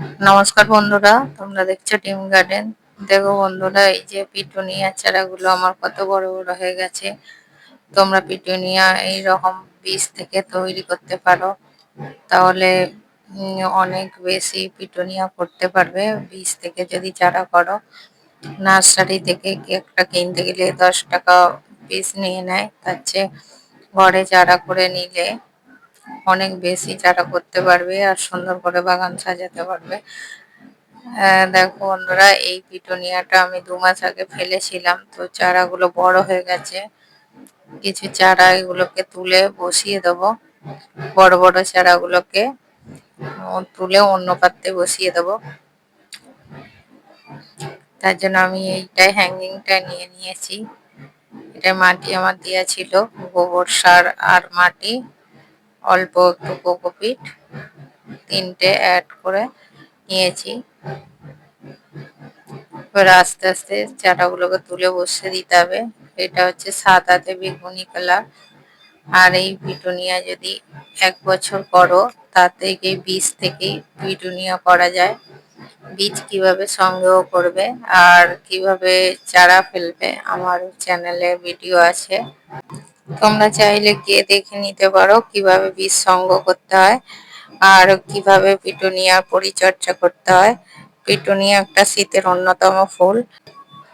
নমস্কার বন্ধুরা, তোমরা দেখছ টিম গার্ডেন। দেখো বন্ধুরা, এই যে পিটুনিয়া চারাগুলো আমার কত বড় বড় হয়ে গেছে। তোমরা পিটুনিয়া এই রকম বীজ থেকে তৈরি করতে পারো। তাহলে অনেক বেশি পিটুনিয়া করতে পারবে বীজ থেকে যদি চারা করো। নার্সারি থেকে একটা কিনতে গেলে দশ টাকা পিস নিয়ে নেয়। তার চেয়ে ঘরে চারা করে নিলে অনেক বেশি চারা করতে পারবে আর সুন্দর করে বাগান সাজাতে পারবে। দেখো বন্ধুরা, এই পিটোনিয়াটা আমি দু মাস আগে ফেলেছিলাম, তো চারাগুলো বড় হয়ে গেছে। কিছু চারা এগুলোকে তুলে বসিয়ে দেবো, বড় বড় চারাগুলোকে তুলে অন্য পাত্রে বসিয়ে দেবো। তার জন্য আমি এইটাই হ্যাঙ্গিংটা নিয়ে নিয়েছি। এটা মাটি আমার দেওয়া ছিল, গোবর সার আর মাটি। অল্প একটু কোকোপিট তিনটে অ্যাড করে নিয়েছি। এবার আস্তে আস্তে চাটাগুলোকে তুলে বসে দিতে হবে। এটা হচ্ছে সাদাতে বেগুনি কালার আর এই পিটুনিয়া যদি এক বছর করো তা থেকে বীজ থেকেই পিটুনিয়া করা যায়। বীজ কীভাবে সংগ্রহ করবে আর কীভাবে চারা ফেলবে, আমার চ্যানেলে ভিডিও আছে। তোমরা চাইলে গিয়ে দেখে নিতে পারো কীভাবে বীজ সংগ্রহ করতে হয় আর কীভাবে পিটুনিয়ার পরিচর্যা করতে হয়। পিটুনিয়া একটা শীতের অন্যতম ফুল।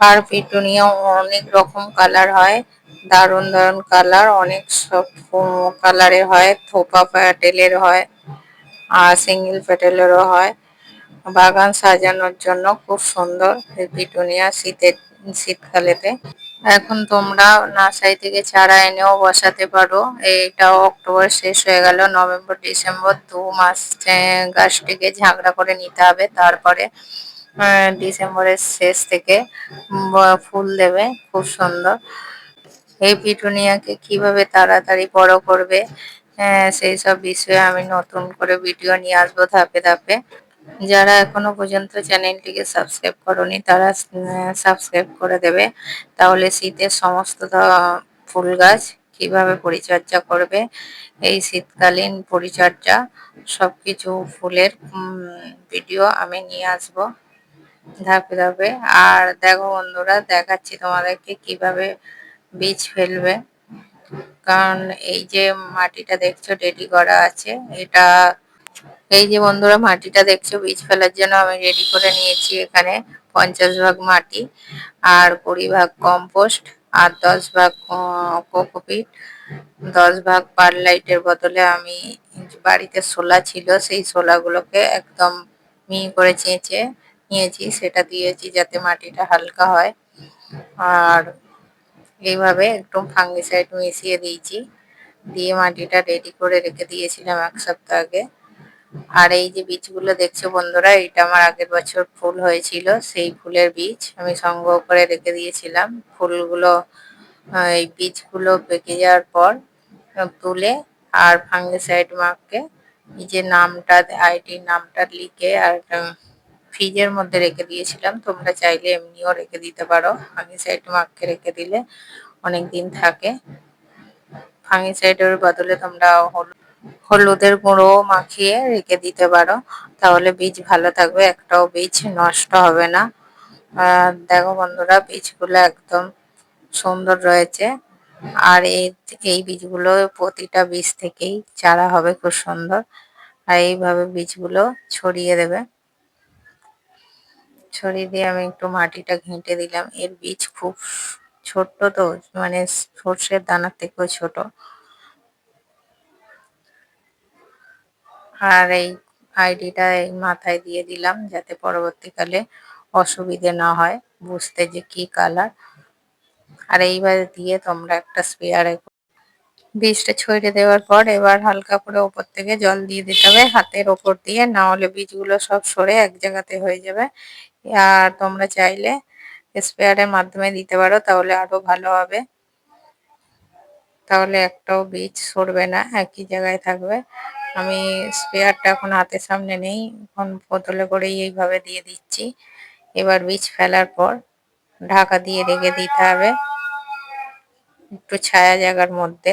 আর পিটুনিয়া অনেক রকম কালার হয়, দারুণ দারুণ কালার, অনেক সব কালারের হয়, থোপা প্যাটেলের হয়, আর সিঙ্গেল প্যাটেলেরও হয়। বাগান সাজানোর জন্য খুব সুন্দর পিটুনিয়া শীতের, শীতকালেতে। এখন তোমরা নার্সারি থেকে চারা এনেও বসাতে পারো। এইটাও অক্টোবর শেষ হয়ে গেল, নভেম্বর, ডিসেম্বর, দু মাস গাছটিকে ঝাঁকড়া করে নিতে হবে। তারপরে ডিসেম্বরের শেষ থেকে ফুল দেবে, খুব সুন্দর। এই পিটুনিয়াকে কীভাবে তাড়াতাড়ি বড় করবে সেই সব বিষয়ে আমি নতুন করে ভিডিও নিয়ে আসব ধাপে ধাপে। যারা এখনও পর্যন্ত চ্যানেলটিকে সাবস্ক্রাইব করনি, তারা সাবস্ক্রাইব করে দেবে। তাহলে শীতের সমস্ত ফুল গাছ কীভাবে পরিচর্যা করবে, এই শীতকালীন পরিচর্যা, সবকিছু ফুলের ভিডিও আমি নিয়ে আসব ধাপে ধাপে। আর দেখো বন্ধুরা, দেখাচ্ছি তোমাদেরকে কীভাবে বীজ ফেলবে। কারণ এই যে মাটিটা দেখছ, রেডি করা আছে, এটা এই যে বন্ধুরা, মাটিটা দেখছ? বীজ ফেলার জন্য আমি রেডি করে নিয়েছি এখানে পঞ্চাশ ভাগ মাটি আর কুড়ি ভাগ কম্পোস্ট আর দশ ভাগ কোকোপিট দশ ভাগ পারলাইটের বদলে আমি বাড়িতে শোলা ছিল, সেই শোলাগুলোকে একদম মি করে চেঁচে নিয়েছি, সেটা দিয়েছি যাতে মাটিটা হালকা হয়। আর এইভাবে একটু ফাঙ্গিসাইড মিশিয়ে দিয়েছি, দিয়ে মাটিটা রেডি করে রেখে দিয়েছিলাম এক সপ্তাহ আগে। আর এই যে বীজগুলো দেখছ বন্ধুরা, এটা আমার আগের বছর ফুল হয়েছিল, সেই ফুলের বীজ আমি সংগ্রহ করে রেখে দিয়েছিলাম। ফুলগুলো এই বীজগুলো পেকে যাওয়ার পর তুলে আর ফাঙ্গিসাইড মাখকে নিজের নামটা আইডির নামটা লিখে আর ফ্রিজের মধ্যে রেখে দিয়েছিলাম। তোমরা চাইলে এমনিও রেখে দিতে পারো। ফাঙ্গিসাইড মাখকে রেখে দিলে অনেক দিন থাকে। ফাঙ্গিসাইডের বদলে তোমরা হলুদ হলুদের গুঁড়ো মাখিয়ে রেখে দিতে পারো। তাহলে বীজ ভালো থাকবে, একটাও বীজ নষ্ট হবে না। দেখো বন্ধুরা, বীজগুলো একদম সুন্দর রয়েছে। আর এই বীজগুলো প্রতিটা বীজ থেকেই চারা হবে খুব সুন্দর। আর এইভাবে বীজগুলো ছড়িয়ে দেবে। ছড়িয়ে দিয়ে আমি একটু মাটিটা ঘেঁটে দিলাম। এর বীজ খুব ছোট্ট তো মানে সর্ষের দানার থেকেও ছোট। আর এই আইডিটা এই মাথায় দিয়ে দিলাম যাতে পরবর্তীকালে অসুবিধে না হয়, বুঝতে যে কি কালার আর এইবার দিয়ে তোমরা একটা স্পেয়ারে বীজটা ছড়িয়ে দেওয়ার পর এবার হালকা করে ওপর থেকে জল দিয়ে দিতে হবে। হাতের ওপর দিয়ে, না হলে বীজগুলো সব সরে এক জায়গাতে হয়ে যাবে। আর তোমরা চাইলে স্পেয়ারের মাধ্যমে দিতে পারো, তাহলে আরও ভালো হবে। তাহলে একটাও বীজ সরবে না, একই জায়গায় থাকবে। আমি স্পেয়ারটা এখন হাতের সামনে নেই, এখন বোতলে করেই এইভাবে দিয়ে দিচ্ছি। এবার বীজ ফেলার পর ঢাকা দিয়ে রেখে দিতে হবে। একটু ছায়া জায়গার মধ্যে।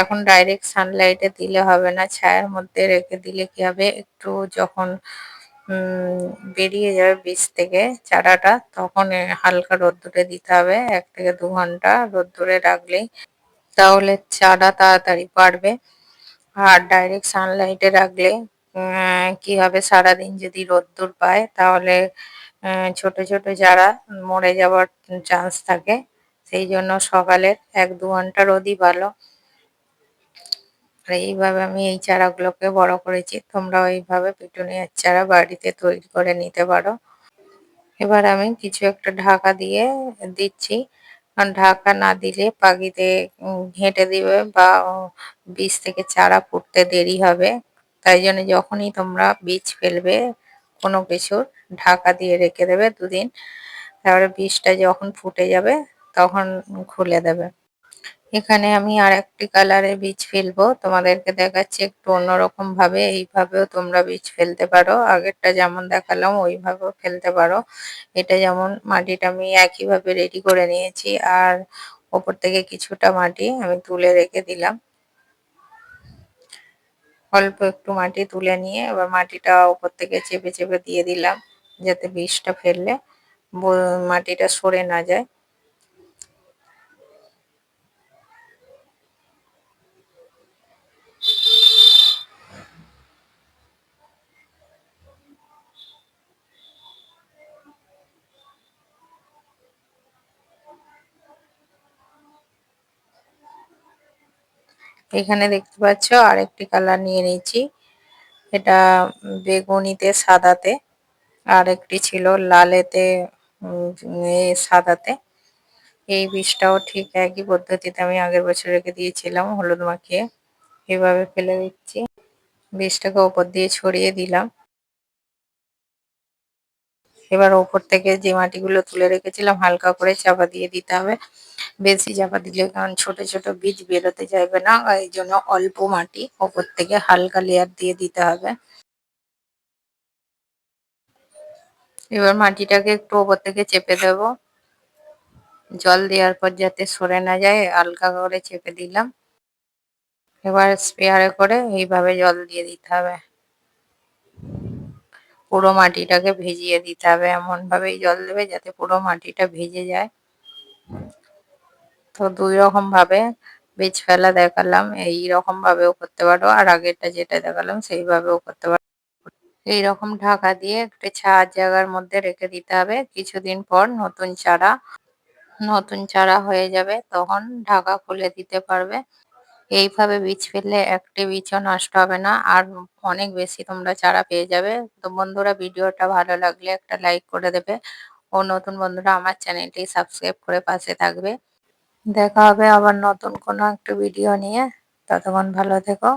এখন ডাইরেক্ট সানলাইটে দিলে হবে না, ছায়ার মধ্যে রেখে দিলে কি হবে? একটু যখন বেরিয়ে যাবে বীজ থেকে চারাটা, তখন হালকা রোদ্দুরে দিতে হবে। এক থেকে দু ঘণ্টা রোদ্দুরে রাখলেই তাহলে চারা তাড়াতাড়ি বাড়বে। আর ডাইরেক্ট সানলাইটে রাখলে কি হবে? সারাদিন যদি রোদ্দুর পায়, তাহলে ছোট ছোট চারা মরে যাওয়ার চান্স থাকে, সেই জন্য সকালের এক দু ঘণ্টা রোদই ভালো। আর এইভাবে আমি এই চারাগুলোকে বড় করেছি। তোমরাও এইভাবে পিটুনিয়ার চারা বাড়িতে তৈরি করে নিতে পারো। এবার আমি কিছু একটা ঢাকা দিয়ে দিচ্ছি। ঢাকা না দিলে পাখিতে ঘেঁটে দিবে বা বীজ থেকে চারা ফুটতে দেরি হবে। তাই জন্য যখনই তোমরা বীজ ফেলবে, কোনো কিছুর ঢাকা দিয়ে রেখে দেবে দুদিন। তারপরে বীজটা যখন ফুটে যাবে, তখন খুলে দেবে। এখানে আমি আর একটি কালারের বীজ ফেলব। তোমাদেরকে দেখাচ্ছি একটু অন্যরকম ভাবে। এইভাবেও তোমরা বীজ ফেলতে পারো। আগেরটা যেমন দেখালাম, ওইভাবেও ফেলতে পারো। এটা যেমন মাটিটা আমি একইভাবে রেডি করে নিয়েছি। আর ওপর থেকে কিছুটা মাটি আমি তুলে রেখে দিলাম। অল্প একটু মাটি তুলে নিয়ে এবার মাটিটা ওপর থেকে চেপে চেপে দিয়ে দিলাম, যাতে বীজটা ফেললে মাটিটা সরে না যায়। এখানে দেখতে পাচ্ছ আরেকটি কালার নিয়ে নিয়েছি। এটা বেগুনিতে সাদাতে আর একটি ছিল লালেতে সাদাতে। এই বীজটাও ঠিক একই পদ্ধতিতে আমি আগের বছর রেখে দিয়েছিলাম, হলুদ মাখিয়ে এভাবে ফেলে দিচ্ছি। বীজটাকে ওপর দিয়ে ছড়িয়ে দিলাম। এবার ওপর থেকে যে মাটিগুলো তুলে রেখেছিলাম, হালকা করে চাপা দিয়ে দিতে হবে। বেশি চাপা দিলে কারণ ছোট ছোট বীজ বেরোতে চাইবে না, এই জন্য অল্প মাটি ওপর থেকে হালকা লেয়ার দিয়ে দিতে হবে। এবার মাটিটাকে একটু ওপর থেকে চেপে দেব। জল দেওয়ার পর যাতে সরে না যায়, হালকা করে চেপে দিলাম। এবার স্প্রেয়ারে করে এইভাবে জল দিয়ে দিতে হবে। পুরো মাটিটাকে ভিজিয়ে দিতে হবে এমন ভাবেই জল দেবে যাতে পুরো মাটিটা ভিজে যায়। তো দুই রকম ভাবে বীজ ফেলা দেখালাম এই রকম ভাবেও করতে পারো, আর আগেরটা যেটা দেখালাম সেইভাবেও করতে পারো। এইরকম ঢাকা দিয়ে একটা ছায়ার জায়গার মধ্যে রেখে দিতে হবে, কিছুদিন পর নতুন চারা নতুন চারা হয়ে যাবে, তখন ঢাকা খুলে দিতে পারবে। এইভাবে বীজ ফেললে একটি বীজও নষ্ট হবে না। আর অনেক বেশি তোমরা চারা পেয়ে যাবে। তো বন্ধুরা, ভিডিওটা ভালো লাগলে একটা লাইক করে দেবে। ও নতুন বন্ধুরা, আমার চ্যানেলটি সাবস্ক্রাইব করে পাশে থাকবে। দেখা হবে আবার নতুন কোনো একটা ভিডিও নিয়ে। ততক্ষণ ভালো থেকো।